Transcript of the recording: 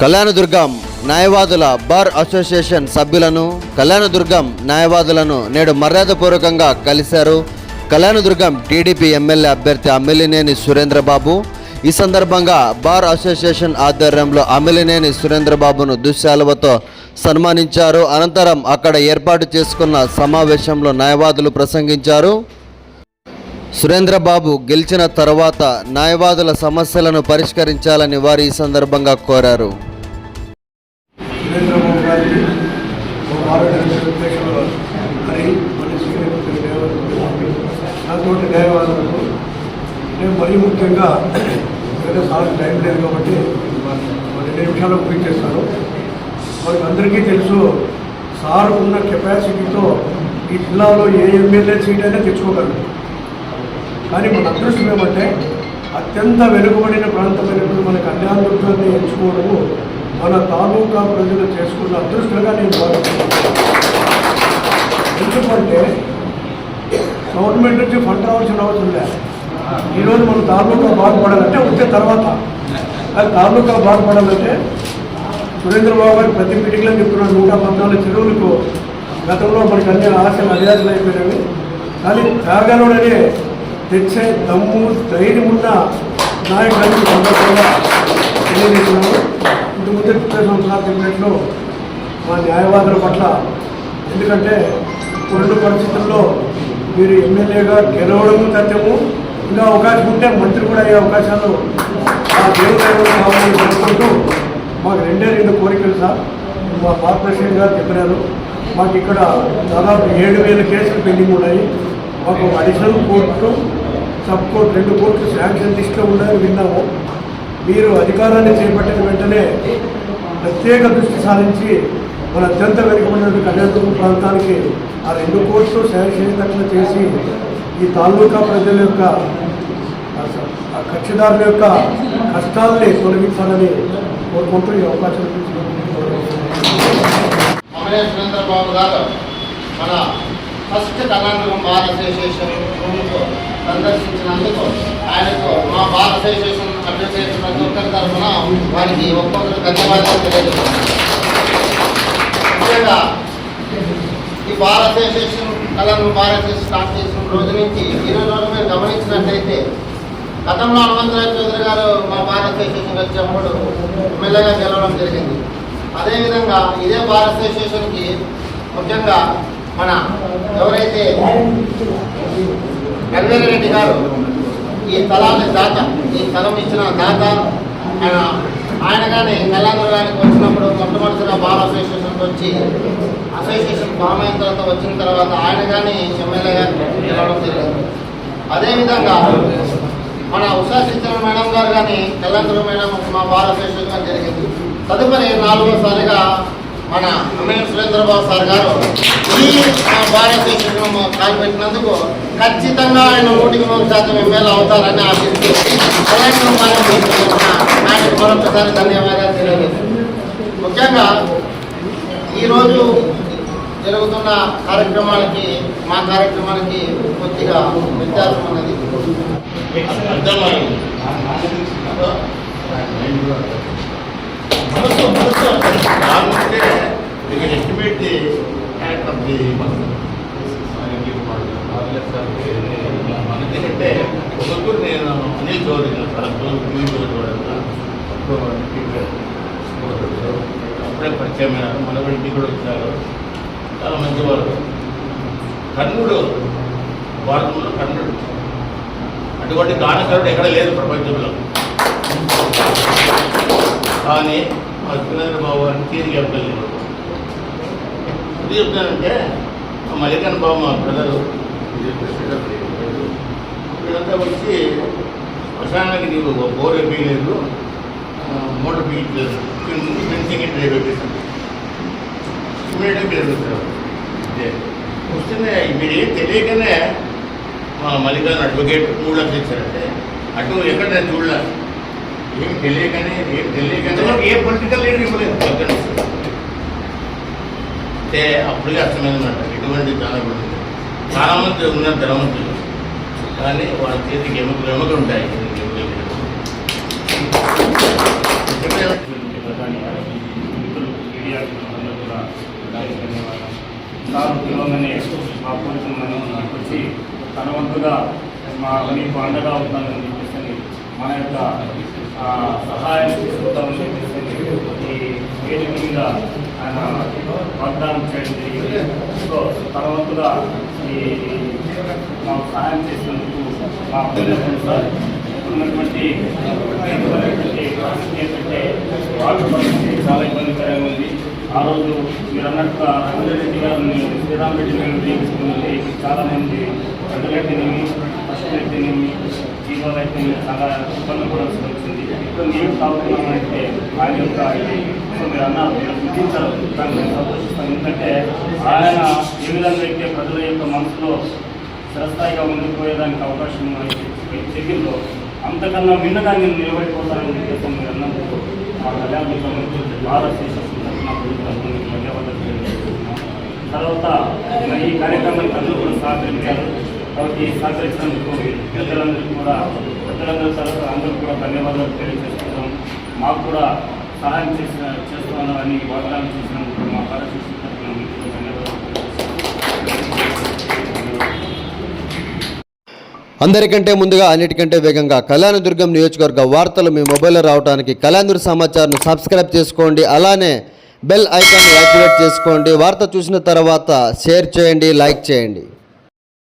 కళ్యాణదుర్గం న్యాయవాదుల bar association సభ్యులను కళ్యాణదుర్గం న్యాయవాదులను నేడు మర్యాదపూర్వకంగా కలిశారు. కళ్యాణదుర్గం టీడీపీ ఎమ్మెల్యే అభ్యర్థి అమ్మిలినేని సురేంద్రబాబు. ఈ సందర్భంగా బార్ అసోసియేషన్ ఆధ్వర్యంలో అమ్మిలినేని సురేంద్రబాబును దుశ్శాలువతో సన్మానించారు. అనంతరం అక్కడ ఏర్పాటు చేసుకున్న సమావేశంలో న్యాయవాదులు ప్రసంగించారు. సురేంద్రబాబు గెలిచిన తర్వాత న్యాయవాదుల సమస్యలను పరిష్కరించాలని వారు ఈ సందర్భంగా కోరారు. మరీ ముఖ్యంగా సార్ టైం లేదు కాబట్టి రెండు నిమిషాలు అందరికీ తెలుసు సార్ ఉన్న కెపాసిటీతో ఈ జిల్లాలో ఏ ఎమ్మెల్యే సీట్ అయినా తెచ్చుకోగలరు కానీ మన అదృష్టం ఏమంటే అత్యంత వెనుకబడిన ప్రాంతమైనటువంటి మన కళ్యాణదుర్గాన్ని ఎంచుకోవడము మన తాలూకా ప్రజలు చేసుకున్న అదృష్టంగా నేను భావిస్తున్నాను. ఎందుకంటే గవర్నమెంట్ నుంచి ఫండ్ రావాల్సిన అవసరం లేదు. ఈరోజు మన తాలూకా బాగుపడాలంటే వచ్చే తర్వాత. అది తాలూకా బాగుపడాలంటే సురేంద్రబాబు గారు ప్రతి మీటింగ్లో చెప్తున్నారు నూట పద్నాలుగు చెరువులకు గతంలో మనకి అన్ని ఆశలు అడియాసలు అయిపోయినవి కానీ త్యాగనుడనే తెచ్చే దమ్ము ధైర్యం ఉన్న నాయకులని సందర్భంగా తెలియజేస్తున్నాను. ఇంతకుముందే ముందే చెప్పినట్లు మా న్యాయవాదుల పట్ల ఎందుకంటే రెండు పరిస్థితుల్లో మీరు ఎమ్మెల్యేగా గెలవడం సత్యము ఇంకా అవకాశం ఉంటే మంత్రి కూడా అయ్యే అవకాశాలు ఆ దేవుడు కావాలని కోరుకుంటూ మాకు రెండే రెండు కోరికలు సార్. మా కార్పొరేషన్ గారు చెప్పినారు. మాకు ఇక్కడ దాదాపు ఏడు వేల కేసులు పెండింగ్ ఉన్నాయి. మాకు ఒక అడిషనల్ కోర్టు సబ్ కోర్టు రెండు కోర్టులు శాంక్షన్ లిస్ట్లో ఉన్నాయని విన్నాము. మీరు అధికారాన్ని చేపట్టిన వెంటనే ప్రత్యేక దృష్టి సారించి మన అత్యంత వెనుకబడిన కళ్యాణదుర్గం ప్రాంతానికి ఆ రెండు కోర్టులు శాంక్షన్ చేసి ఈ తాలూకా ప్రజల యొక్క ఆ కక్షిదారుల యొక్క కష్టాలని తొలగించాలని కోరుకుంటూ ఈ అవకాశం అమరే గారు మన ఫస్ట్ కర్ణాటక బార్ అసోసియేషన్ రూమ్కు సందర్శించినందుకు ఆయనకు మా బార్ అసోసియేషన్ అడ్మినిస్ట్రేషన్ ప్రతి ఒక్కరి తరఫున వారికి ఒక్కొక్కరు ధన్యవాదాలు తెలియజేస్తున్నాను. ముఖ్యంగా ఈ బార్ అసోసియేషన్ కళను బార్ అసోసియేషన్ స్టార్ట్ చేసిన రోజు నుంచి ఈరోజు రోజు వరకు మీరు గమనించినట్లయితే గతంలో హనుమంతరావు చౌదరి గారు మా బార్ అసోసియేషన్ వచ్చినప్పుడు ఎమ్మెల్యేగా గెలవడం జరిగింది. అదేవిధంగా ఇదే బార్ అసోసియేషన్కి ముఖ్యంగా మన ఎవరైతే గంగారెడ్డి రెడ్డి గారు ఈ స్థలాన్ని దాత ఈ స్థలం ఇచ్చిన దాత ఆయన ఆయన కానీ కళ్యాణదుర్గానికి వచ్చినప్పుడు మొట్టమొదటిగా బార్ అసోసియేషన్కి వచ్చి అసోసియేషన్ ఫామ్ అయిన తర్వాత వచ్చిన తర్వాత ఆయన కానీ ఎమ్మెల్యేగా గెలవడం జరిగింది. అదేవిధంగా మన ఉషా శిక్షణ మేడం గారు కానీ కళ్యాణదుర్గ మేడం మా బార్ అసోసియేషన్ జరిగింది. తదుపరి నాలుగోసారిగా మన ఎమ్మెల్యే సురేంద్రబాబు సార్ గారు ఈ మా బార్ కాలు పెట్టినందుకు ఖచ్చితంగా ఆయన నూటికి నూరు శాతం ఎమ్మెల్యే అవుతారని ఆశిస్తూ ఆయనకు మరొకసారి ధన్యవాదాలు తెలియజేస్తున్నాను. ముఖ్యంగా ఈరోజు జరుగుతున్న కార్యక్రమాలకి మా కార్యక్రమాలకి కొద్దిగా వ్యత్యాసం ఉన్నది. అర్థమైంది ఎందుకంటే ఒకరు నేను అనిల్ చౌదరి అప్పుడే పరిచయమైనారు మన ఇంటికి కూడా వచ్చారు చాలా మంచివారు కర్ణుడు భారతంలో కర్ణుడు అటువంటి దానకరుడు ఎక్కడ లేదు ప్రపంచంలో కానీ మా సురేంద్ర బాబు గారిని తీరిగి చెప్పలేదు ఇది చెప్తానంటే మా మల్లికన్ బాబు మా బ్రదరు. వీళ్ళంతా వచ్చి శ్మశానానికి నీవు బోర్ వేయలేదు మోటార్ పీయట్లేదు ఫెన్సింగ్ డ్రైవ్ వేసేసింది ఇమీడియట్గా మీరు వస్తేనే మీరు ఏం తెలియకనే మా మల్లికార్జున అడ్వకేట్ మూడు లక్షలు ఇచ్చారంటే అటు ఎక్కడ నేను చూడలే. ఏం తెలియకనే ఏం తెలియకనే. ఏ పొలిటికల్ లీడర్ ఇవ్వలేదు. అంటే అప్పటికే అర్థమైందన్నమాట ఎటువంటి కానకూడదు చాలామంది ఉన్నారు ధనవంతులు కానీ వాళ్ళ చేతికి ఎముక ఎముక ఉంటాయి. నాకు వచ్చి తన మా మీకు అండగా అవుతానని చెప్పేసి మన యొక్క సహాయం తీసుకుంటామని చెప్పేసి ఈ వేదిక మీద ఆ, వాగ్దానం చేయడం. జరిగింది సో తర్వాతగా ఈ మాకు సహాయం చేసినందుకు మా అభినందనలు సార్ ఉన్నటువంటి పరిస్థితి ఏంటంటే వాటర్ పరిస్థితి చాలా ఇబ్బందికరంగా ఉంది. ఆ రోజు మీరు అన్నట్టుగా రంగారెడ్డి గారిని శ్రీరామ్ రెడ్డి గారిని నియమించుకుంటే చాలా మంది ప్రజలైతేనేమి పశువులైతేనేమి జీవాలు అయితేనేమి చాలా ఇబ్బంది పడాల్సి వచ్చింది. ఇప్పుడు మేము కావాలంటే ఆయన యొక్క సో మీరు అన్నారు మీరు గుర్తించారు దాన్ని నేను సంతోషిస్తాను ఎందుకంటే ఆయన ఏ విధంగా అయితే ప్రజల యొక్క మనసులో చిరస్థాయిగా ఉండిపోయేదానికి అవకాశం మనకి చెక్కిందో అంతకన్నా మిన్నగా నేను నిలబడిపోతానని చెప్పేసి మీరు అన్నప్పుడు మా కళ్యాణ భారత ధన్యవాదాలు. తర్వాత ఈ కార్యక్రమానికి అందరూ కూడా సహకరించారు కాబట్టి ఈ సహకరించినందుకు పెద్దలందరికీ కూడా పెద్దలందరూ తరఫు అందరూ కూడా ధన్యవాదాలు తెలియజేస్తున్నాం మాకు కూడా సహాయం చేసిన చేస్తున్నాం అని వాగ్దానం చేసినందుకు మా కార్యశిక్షణ అందరికంటే ముందుగా అన్నిటికంటే వేగంగా కళ్యాణదుర్గం నియోజకవర్గ వార్తలు మీ మొబైల్లో రావడానికి కళ్యాణదుర్గ సమాచారం సబ్స్క్రైబ్ చేసుకోండి. అలానే బెల్ ఐకాన్ యాక్టివేట్ చేసుకోండి. వార్త చూసిన తర్వాత షేర్ చేయండి లైక్ చేయండి.